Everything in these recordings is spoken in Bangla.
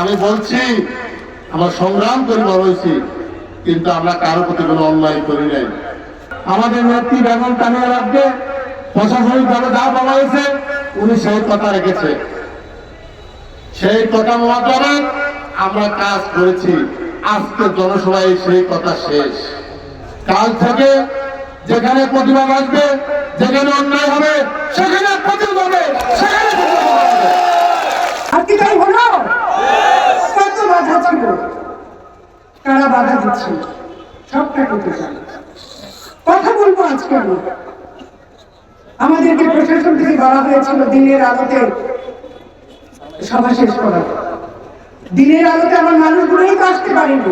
আমি বলছি, আমরা সংগ্রাম করে বড় হয়েছি কিন্তু আমরা কারও প্রতি কোনো অন্যায় করি নাই। আমাদের নেত্রী বেগম তানিয়া রাখবে প্রশাসনিক ভাবে যা বলা হয়েছে, উনি সেই কথা রেখেছে। সেই কথা মোতাবেক আমরা কাজ করেছি। আজকে জনসভায় সেই কথা শেষ। কাল থেকে যেখানে প্রতিবাদ আসবে, যেখানে অন্যায় হবে, সেখানে প্রতিবাদ হবে সেখানে প্রতিবাদ হবে আর কি তাই হলো কত ছিল কারা বাধা দিচ্ছে, সবটা কেটে যাবে কথা বলব আজকে আমি। আমাদেরকে প্রশাসন থেকে বলা হয়েছিল দিনের আলোতে সভা শেষ করা। দিনের আলোতে আমার মানুষগুলোই তো আসতে পারিনি।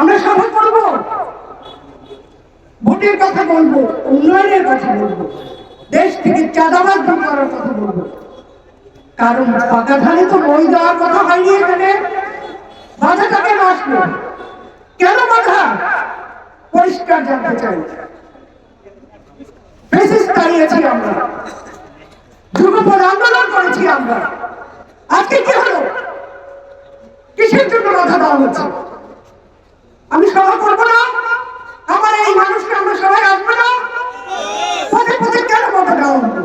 আমরা সভা করব। ভোটের কথা বলব, উন্নয়নের কথা বলব। দেশ থেকে চাঁদাবাদ দূর করার কথা বলব। কারণ ধানে তো বই দেওয়ার কথা হয়নি এখানে। বাধাটা কেন কেন বাধা? পরিষ্কার জানতে চাই। বেসিস দাঁড়িয়েছি আমরা। যুগপর আন্দোলন করেছি আমরা। আজকে কি হলো? কিসের জন্য বাধা দেওয়া হচ্ছে আমি সভা করব না আমার এই মানুষকে আমরা সবাই আসব না পথে পথে কেন বাধা দেওয়া হলো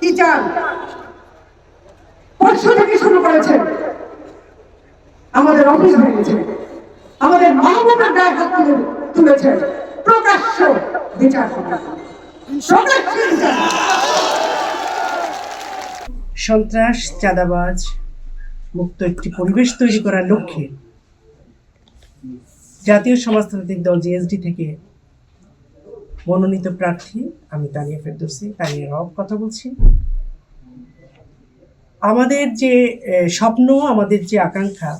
কি চান পরশু থেকে শুরু করেছেন। আমাদের অফিস আমাদের মাহবুবের গায়ে হাত তুলে প্রকাশ্য বিচার। সন্ত্রাস, চাঁদাবাজ, মুক্ত একটি পরিবেশ তৈরি করার লক্ষ্যে জাতীয় সমাজতান্ত্রিক দল জিএসডি থেকে মনোনীত প্রার্থী আমি তানিয়া ফেরদৌসি। তানিয়া রব কথা বলছি। আমাদের যে স্বপ্ন, আমাদের যে আকাঙ্ক্ষা,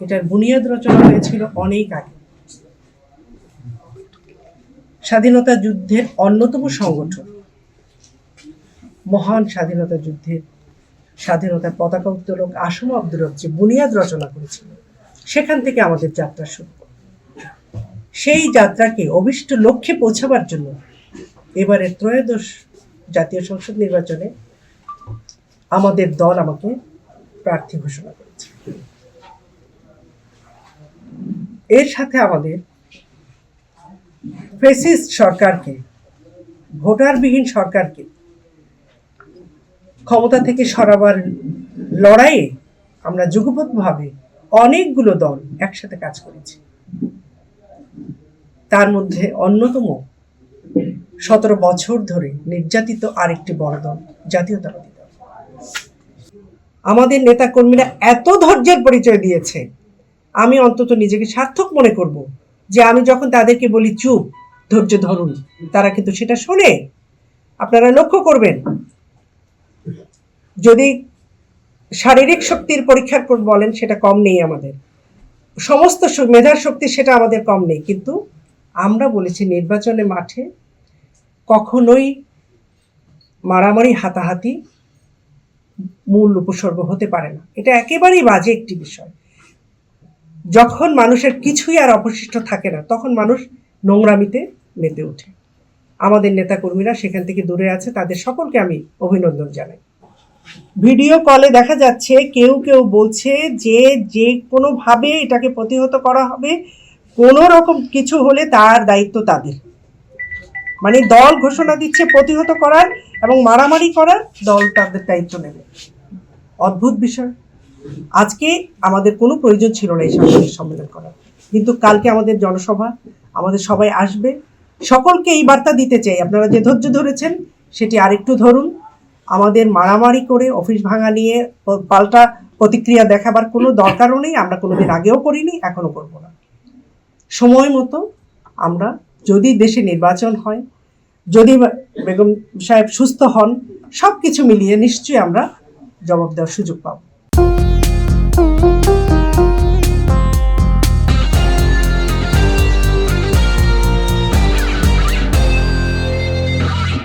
এটার বুনিয়াদ রচনা হয়েছিল অনেক আগে। স্বাধীনতা যুদ্ধের অন্যতম সংগঠন। মহান স্বাধীনতা যুদ্ধের স্বাধীনতার পতাকা উত্তোলক আসম আব্দুর যে বুনিয়াদ রচনা করেছিল, সেখান থেকে আমাদের যাত্রা শুরু। সেই যাত্রাকে অভিষ্ট লক্ষ্যে পৌঁছাবার জন্য এবারে ত্রয়োদশ জাতীয় সংসদ নির্বাচনে আমাদের দল আমাকে প্রার্থী ঘোষণা করেছে। এর সাথে আমাদের ফেসিস্ট সরকারকে, ভোটারবিহীন সরকারকে ক্ষমতা থেকে সরাবার লড়াইয়ে আমরা যুগপথভাবে অনেকগুলো দল একসাথে কাজ করেছি। তার মধ্যে অন্যতম সতেরো বছর ধরে নির্যাতিত আরেকটি বড় দল, জাতীয়তাবাদী। আমাদের নেতাকর্মীরা এত ধৈর্যের পরিচয় দিয়েছে, আমি অন্তত নিজেকে সার্থক মনে করব যে আমি যখন তাদেরকে বলি, চুপ, ধৈর্য ধরুন তারা কিন্তু সেটা শোনে। আপনারা লক্ষ্য করবেন, যদি শারীরিক শক্তির পরীক্ষার পর বলেন, সেটা কম নেই আমাদের। সমস্ত মেধার শক্তি সেটা আমাদের কম নেই। কিন্তু আমরা বলেছি, নির্বাচনে মাঠে কখনোই মারামারি, হাতাহাতি মূল উপসর্গ হতে পারে না। এটা একেবারেই বাজে একটি বিষয়। যখন মানুষের কিছুই আর অবশিষ্ট থাকে না, তখন মানুষ নোংরামিতে মেতে ওঠে। আমাদের নেতাকর্মীরা সেখান থেকে দূরে আছে, তাদের সকলকে আমি অভিনন্দন জানাই। ভিডিও কলে দেখা যাচ্ছে, কেউ কেউ বলছে যে যে কোনোভাবে এটাকে প্রতিহত করা হবে, কোনো রকম কিছু হলে তার দায়িত্ব তাদের। মানে দল ঘোষণা দিচ্ছে, প্রতিহত করার এবং মারামারি করার দল তাদের দায়িত্ব নেবে। অদ্ভুত বিষয়। আজকে আমাদের কোনো প্রয়োজন ছিল না এই সাংবাদিক সম্মেলন করার। কিন্তু কালকে আমাদের জনসভা, আমাদের সবাই আসবে। সকলকে এই বার্তা দিতে চাই। আপনারা যে ধৈর্য ধরেছেন, সেটি আরেকটু ধরুন। আমাদের মারামারি করে অফিস ভাঙা নিয়ে পাল্টা প্রতিক্রিয়া দেখাবার কোনো দরকারও নেই। আমরা কোনোদিন আগেও করিনি এখনও করব না। সময় মতো আমরা যদি দেশে নির্বাচন হয়, যদি বেগম সাহেব সুস্থ হন সব কিছু মিলিয়ে নিশ্চয়ই আমরা জবাব দেওয়ার সুযোগ পাবো।